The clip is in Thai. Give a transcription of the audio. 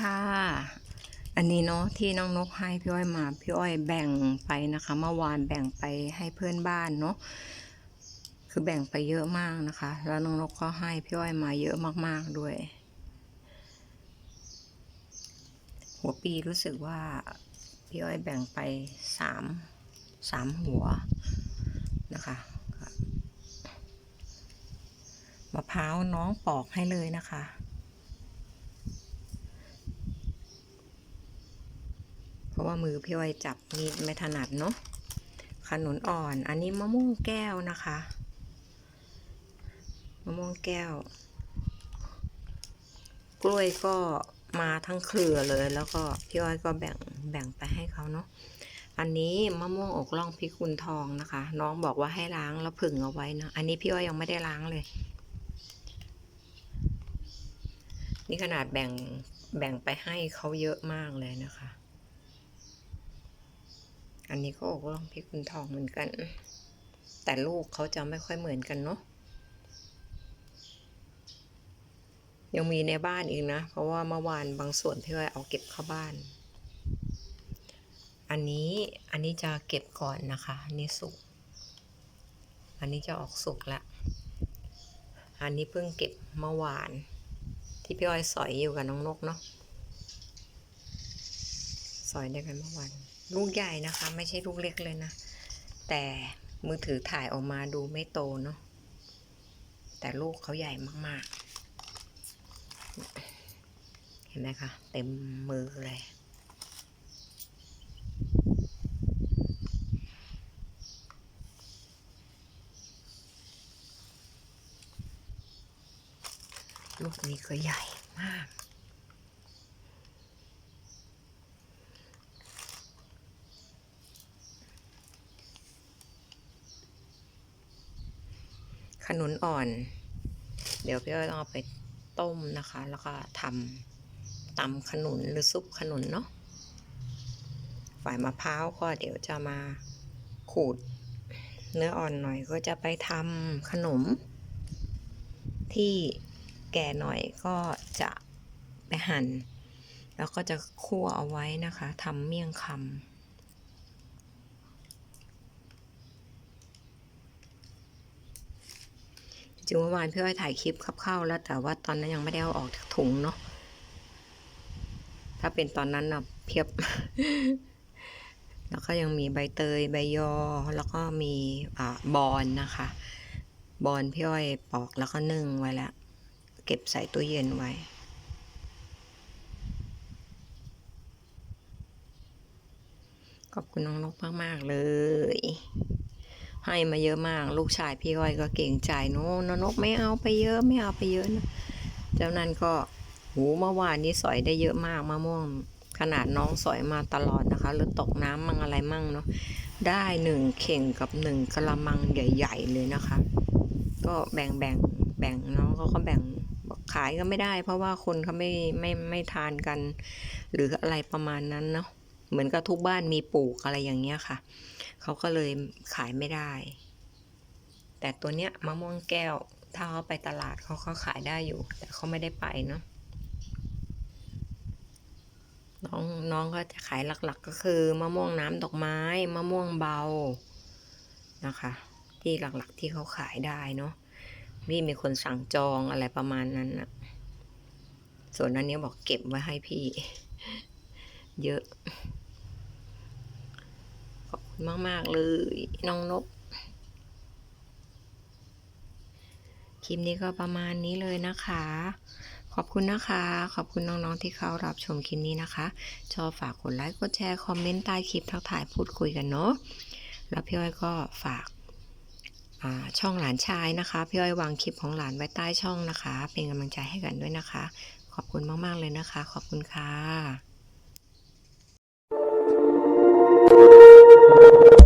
ค่ะ อันนี้เนาะที่น้องนกให้พี่อ้อยมาพี่อ้อยแบ่งไปนะคะเมื่อวานแบ่งไปให้เพื่อนบ้านเนาะคือแบ่งไปเยอะมากนะคะ แล้วน้องนกก็ให้พี่อ้อยมาเยอะมากๆด้วย หัวปีรู้สึกว่าพี่อ้อยแบ่งไปสามสามหัวนะคะมะพร้าวน้องปอกให้เลยนะคะ เพ ราะว่ามือพี่อ้อยจับมีดไม่ถนัดเนาะขนุนอ่อน อันนี้มะม่วงแก้วนะคะ มะม่วงแก้ว กล้วยก็มาทั้งเครือเลย แล้วก็พี่อ้อยก็แบ่งแบ่งไปให้เขาเนาะ อันนี้มะม่วงอกล่องพิกุลทองนะคะ น้องบอกว่าให้ล้างแล้วผึ่งเอาไว้นะ อันนี้พี่อ้อยยังไม่ได้ล้างเลย นี่ขนาดแบ่งแบ่งไปให้เขาเยอะมากเลยนะคะ อันนี้ก็อกล่องพิกุลทองเหมือนกัน แต่ลูกเขาจะไม่ค่อยเหมือนกันเนาะยังมีในบ้านอีกนะ เพราะว่าเมื่อวานบางส่วนพี่อ้อยเอาเก็บเข้าบ้าน อันนี้อันนี้จะเก็บก่อนนะคะ อันนี้สุก อันนี้จะออกสุกละ อันนี้เพิ่งเก็บเมื่อวาน ที่พี่อ้อยสอยอยู่กับน้องนกเนาะ สอยได้กันเมื่อวาน ลูกใหญ่นะคะ ไม่ใช่ลูกเล็กเลยนะ แต่มือถือถ่ายออกมาดูไม่โตเนาะแต่ลูกเขาใหญ่มากๆ เห็นไหมคะ เต็มมือเลย ลูกนี้ก็ใหญ่มาก ขนุนอ่อน เดี๋ยวพี่อ้อยต้องเอาไปต้มนะคะ แล้วก็ทำตำขนุนหรือซุปขนุนเนาะฝ่ายมะพร้าวก็เดี๋ยวจะมาขูดเนื้ออ่อนหน่อยก็จะไปทำขนม ที่แก่หน่อยก็จะไปหั่น แล้วก็จะคั่วเอาไว้นะคะทำเมี่ยงคำ จริงเมื่อวานพี่อ้อยถ่ายคลิปคร่าๆแล้ว แต่ว่าตอนนั้นยังไม่ได้เอาออกจากถุงเนาะถ้าเป็นตอนนั้นนะเพียบ แล้วก็ยังมีใบเตยใบยอ แล้วก็มีอ่าบอนนะคะ บอนพี่อ้อยปอกแล้วก็นึ่งไว้แล้วเก็บใส่ตู้เย็นไว้ขอบคุณน้องนกมาก ๆ เลย ให้มาเยอะมาก ลูกชายพี่ก้อยก็เก่งใจโน้นนกไม่เอาไปเยอะไม่เอาไปเยอะนะเจ้านั้นก็หูเมื่อวานนี้สอยได้เยอะมากมะม่วง ขนาดน้องสอยมาตลอดนะคะ หรือตกน้ำมั่งอะไรมั่งเนาะได้หนึ่งเข่งกับหนึ่งกระมังใหญ่ ๆ เลยนะคะ ก็แบ่งแบ่งแบ่งน้องเขาก็แบ่งขายก็ไม่ได้ เพราะว่าคนเขาไม่ไม่ไม่ทานกัน หรืออะไรประมาณนั้นเนาะ เหมือนกับทุกบ้านมีปลูกอะไรอย่างเงี้ยค่ะ เขาก็เลยขายไม่ได้ แต่ตัวเนี้ยมะม่วงแก้ว ถ้าเขาไปตลาดเขาเขาขายได้อยู่ แต่เขาไม่ได้ไปเนาะน้องน้องก็จะขายหลักๆ ก็คือมะม่วงน้ำดอกไม้มะม่วงเบานะคะ ที่หลักๆที่เขาขายได้เนาะมีมีคนสั่งจองอะไรประมาณนั้นนะส่วนอันนี้บอกเก็บไว้ให้พี่ เยอะ ขอบคุณมาก ๆ เลย น้องนก คลิปนี้ก็ประมาณนี้เลยนะคะ ขอบคุณนะคะ ขอบคุณน้อง ๆ ที่เขารับชมคลิปนี้นะคะชอบฝากกดไลค์ กดแชร์ คอมเมนต์ใต้คลิปทักทายพูดคุยกันเนาะ แล้วพี่อ้อยก็ฝากช่องหลานชายนะคะ พี่อ้อยวางคลิปของหลานไว้ใต้ช่องนะคะ เป็นกำลังใจให้กันด้วยนะคะ ขอบคุณมาก ๆ เลยนะคะ ขอบคุณค่ะ Thank you.